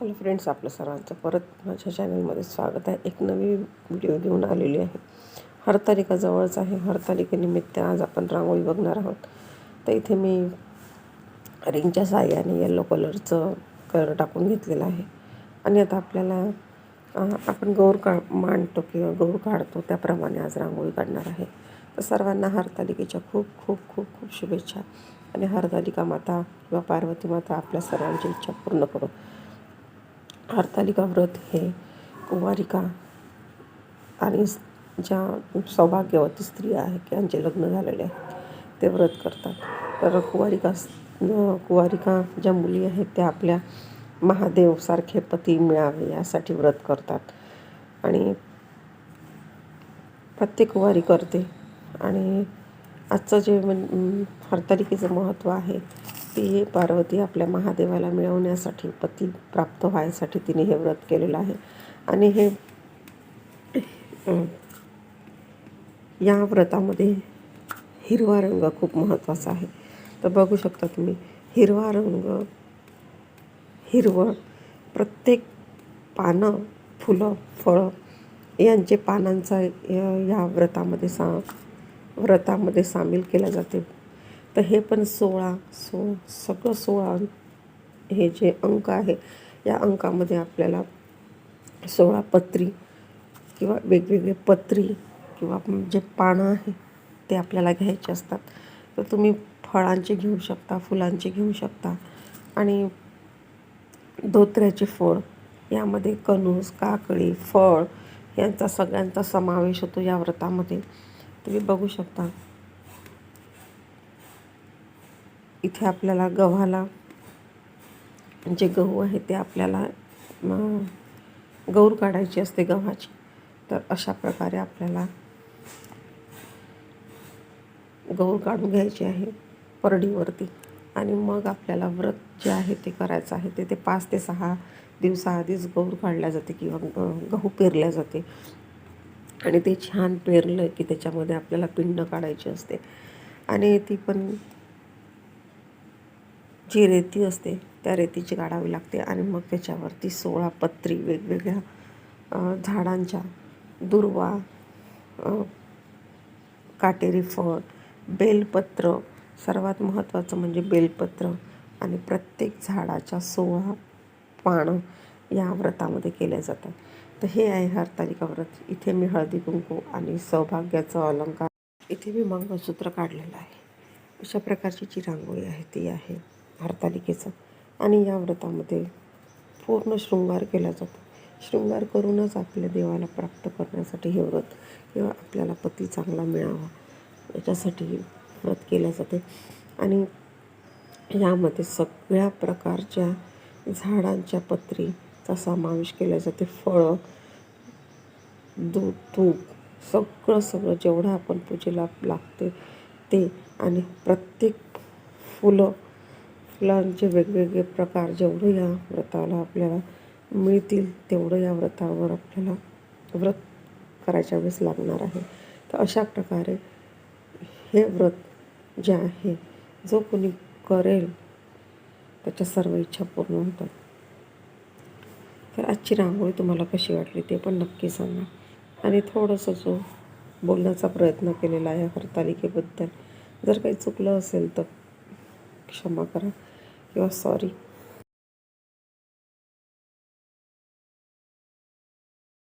Hello friends आपलं सर्वांचं परत माझ्या चॅनलमध्ये स्वागत आहे. एक नवी व्हिडिओ घेऊन आलेली आहे. हरतालिका जवळच आहे. हरतालिकेनिमित्त आज आपण रांगोळी बघणार आहोत. तर इथे मी रिंगच्या साह्याने येल्लो कलरचं कलर टाकून घेतलेलं आहे. आणि आता आपल्याला आपण गौर का मांडतो किंवा गौर काढतो त्याप्रमाणे आज रांगोळी काढणार आहे. तर सर्वांना हरतालिकेच्या खूप खूप खूप खूप शुभेच्छा. आणि हरतालिका माता किंवा पार्वती माता आपल्या सर्वांची इच्छा पूर्ण करू. हरतालिका व्रत हे कुवारिका आणि ज्या सौभाग्यवती स्त्रिया आहेत की ज्यांचे लग्न झालेले आहेत ते व्रत करतात. तर कुवारिका कुवारिका ज्या मुली आहेत त्या आपल्या महादेवसारखे पती मिळावे यासाठी व्रत करतात. आणि प्रत्येक कुवारी करते. आणि आजचं जे म्हण हरतालिकेचं महत्त्व आहे ते पार्वती आपल्या महादेवाला मिळवण्यासाठी पती प्राप्त व्हायसाठी तिने हे व्रत केलेलं आहे. आणि हे या व्रतामध्ये हिरवा रंग खूप महत्त्वाचा आहे. तर बघू शकता तुम्ही हिरवा रंग हिरवळ प्रत्येक पानं फुलं फळं यांचे पानांचा या व्रतामध्ये सा व्रतामध्ये सामील केला जाते. तर हे पण सोळा सो सगळं सोळा हे जे अंक आहे या अंकामध्ये आपल्याला सोळा पत्री किंवा वेगवेगळे पत्री किंवा जे पानं आहे ते आपल्याला घ्यायचे असतात. तर तुम्ही फळांचे घेऊ शकता फुलांचे घेऊ शकता आणि धोत्र्याचे फळ यामध्ये कणूस काकडी फळ यांचा सगळ्यांचा समावेश होतो या व्रतामध्ये. तुम्ही बघू शकता इथे आपल्याला गव्हाला जे गहू आहे ते आपल्याला गौर काढायची असते गव्हाची. तर अशा प्रकारे आपल्याला गौर काढून घ्यायची आहे परडीवरती. आणि मग आपल्याला व्रत जे आहे ते करायचं आहे ते ते पाच ते सहा दिवसाआधीच गौर काढल्या जाते किंवा गहू पेरल्या जाते. आणि ते छान पेरलं की त्याच्यामध्ये आपल्याला पिंड काढायची असते. आणि ती पण जी रेती असते त्या रेतीची काढावी लागते आणि मग त्याच्यावरती सोळा पत्री वेगवेगळ्या झाडांच्या दुर्वा काटेरी फळ बेलपत्र. सर्वात महत्त्वाचं म्हणजे बेलपत्र आणि प्रत्येक झाडाच्या सोळा पानं या व्रतामध्ये केल्या जातात. तर हे आहे हरतालिका व्रत. इथे मी हळदी कुंकू आणि सौभाग्याचं अलंकार इथे मी मंगळसूत्र काढलेलं आहे. अशा प्रकारची जी रांगोळी आहे ती आहे. हरतालिकेचं आणि या व्रतामध्ये पूर्ण शृंगार केला जातो. शृंगार करूनच आपल्या देवाला प्राप्त करण्यासाठी हे व्रत किंवा आपल्याला पती चांगला मिळावा याच्यासाठी व्रत केले जाते. आणि यामध्ये सगळ्या प्रकारच्या झाडांच्या पत्रीचा समावेश केला जाते. फळं दूध तूप सगळं सगळं जेवढं आपण पूजेला लागते ते आणि प्रत्येक फुलं फुलांचे वेगवेगळे प्रकार जेवढं या व्रताला आपल्याला मिळतील तेवढं या व्रतावर आपल्याला व्रत करायच्या वेळेस लागणार आहे. तर अशा प्रकारे हे व्रत जे आहे जो कोणी करेल त्याच्या सर्व इच्छा पूर्ण होतात. तर आजची रांगोळी तुम्हाला कशी वाटली ते पण नक्की सांगा. आणि थोडंसं जो बोलण्याचा प्रयत्न केलेला आहे हरतालिकेबद्दल जर काही चुकलं असेल तर क्षमा करा किंवा सॉरी